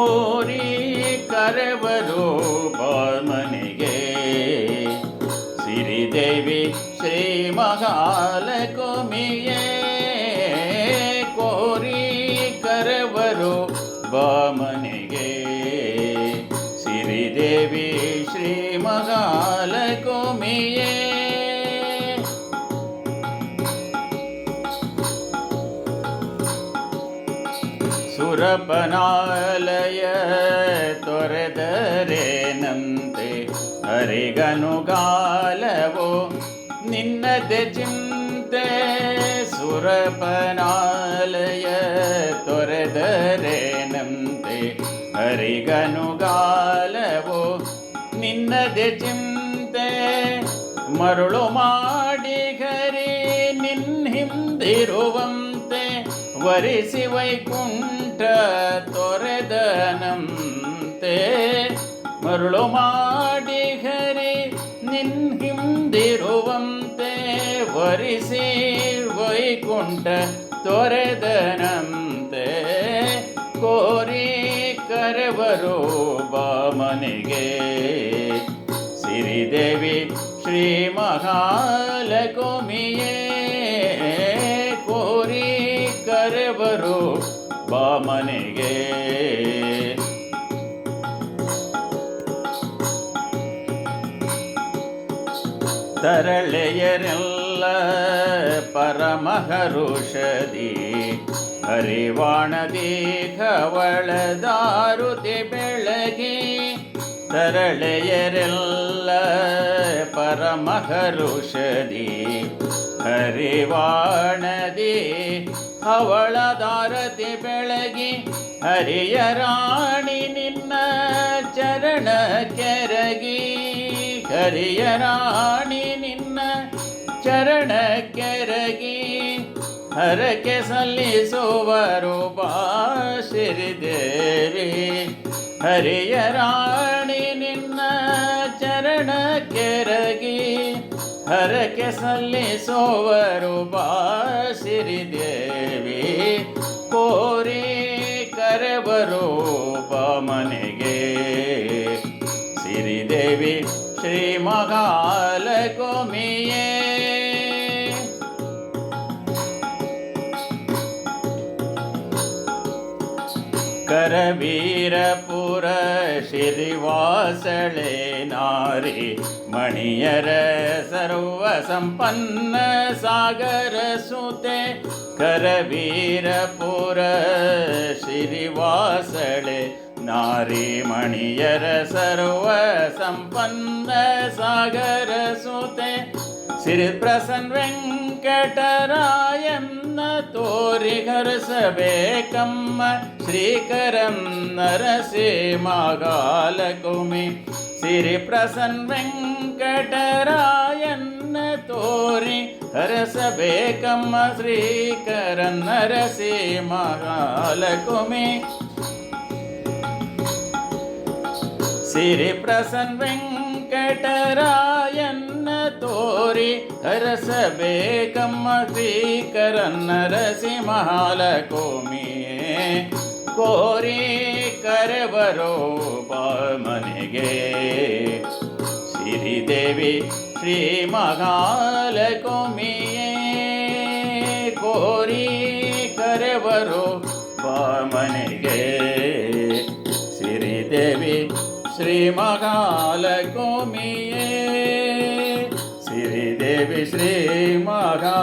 ಕೋರಿ ಕರೆವರು ಬಾಮನಿಗೆ. ಸಿರಿದೇವಿ ಶ್ರೀ ಮಹಾಲಕ್ಷ್ಮಿಯೇ ಕೋರಿ ಕರೆವರು ಬಾಮನಿಗೆ. ಸಿರಿದೇವಿ ಶ್ರೀ ಮಹಾಲಕ್ಷ್ಮಿಯೇ ಸುರಪನಾಲಯ ತೊರೆದರೇನಂತೆ ಹರಿಗನುಗಾಲವೋ ನಿನ್ನದೆ ಚಿಂತೆ. ಸುರಪನಾಲಯ ತೊರೆದರೇನಂತೆ ಹರಿಗನುಗಾಲವೋ ನಿನ್ನದೆ ಚಿಂತೆ. ಮರುಳು ಮಾಡಿ ಹರಿ ನಿನ್ಹಿಂದಿರುವಂತೆ ವರಿಸಿ ವೈಕುಂಠ ತೊರೆದನಂತೆ ಮರುಳು ಮಾಡಿ ಹರಿ ನಿನ್ಹಿಂದಿರುವಂತೆ ವರಿಸಿ ವೈಕುಂಠ ತೊರೆದನಂತೆ ಕೋರಿ ಕರೆವರು ಬಾಮನಿಗೆ ಸಿರಿದೇವಿ ಶ್ರೀ ಮಹಾಲಕ್ಷ್ಮಿಯೇ ಕೋರಿ ಕರೆವರು ಬಾಮನಿಗೆ ತರಳೆಯರೆಲ್ಲ ಪರಮಹರುಷದಿ. ಹರಿವಾಣದಿ ಕವಳದಾರುತಿ ಬೆಳಗಿ. ತರಳೆಯರೆಲ್ಲ ಪರಮಹರುಷದಿ. ಹರಿವಾಣದಿ ಹವಳದಾರತಿ ಬೆಳಗಿ ಹರಿಯ ರಾಣಿ ನಿನ್ನ ಚರಣ ಕೆರಗಿ. ಹರಿಯ ರಾಣಿ ನಿನ್ನ ಚರಣ ಕೆರಗಿ, ಹರಕೆ ಸಲ್ಲಿಸುವರು ಶ್ರೀ ದೇವಿ ಹರಿಯ ರಾಣಿ ಹರಕೆ ಸಲ್ಲಿಸೋವರು ಬಾಸಿರಿ ದೇವಿ ಕೋರಿ ಕರೆವರು ಮನೆಗೆ ಸಿರಿದೇವಿ ಶ್ರೀ ಮಹಾಲಕ್ಷ್ಮಿಯೇ वीरपूर श्रीरि नारी मणियर सर्वसम्पन्न सागरसुते सुते करवीरपूरश्रीरि नारी मणियर सर्वसम्पन्न सागरसुते ಸರ್ವ ಸಂಪನ್ನ ಸಾಗರ ಸುತೆ ಸಿರಿ ಪ್ರಸನ್ನ ವೆಂಕಟರಾಯನ್ನ ತೋರಿ ಹರಸಬೇಕಮ್ಮ ಶ್ರೀಕರಂ ನರಸಿಂಹಗಾಲಕುಮಿ ಸಿರಿ ಪ್ರಸನ್ನ ವೆಂಕಟರಾಯನ್ನ ತೋರಿ ಹರಸಬೇಕಮ್ಮ ಶ್ರೀಕರನ್ ನರಸಿಂಹಗಾಲಕುಮಿ ಸಿರಿ ಪ್ರಸನ್ನ ವೆಂಕಟರಾಯನ್ನ ತೋರಿ ಹರಸಬೇಕಮ್ಮ ಶ್ರೀಕರನ್ನರಸಿ ಮಹಾಲಕೋಮಿಯೇ ಕೋರಿ ಕರೆಬರೋ ಮನೆಗೆ ಸಿರಿದೇವಿ ಶ್ರೀ ಮಹಾಲಕೋಮಿಯೇ ಕೋರಿ ಕರೆಬರೋ ಮನೆಗೆ ಸಿರಿದೇವಿ ಶ್ರೀ ಮಹಾಲಕ್ಷ್ಮಿಯೇ ಸಿರಿದೇವಿ ಶ್ರೀ ಮಹಾಲಕ್ಷ್ಮಿಯೇ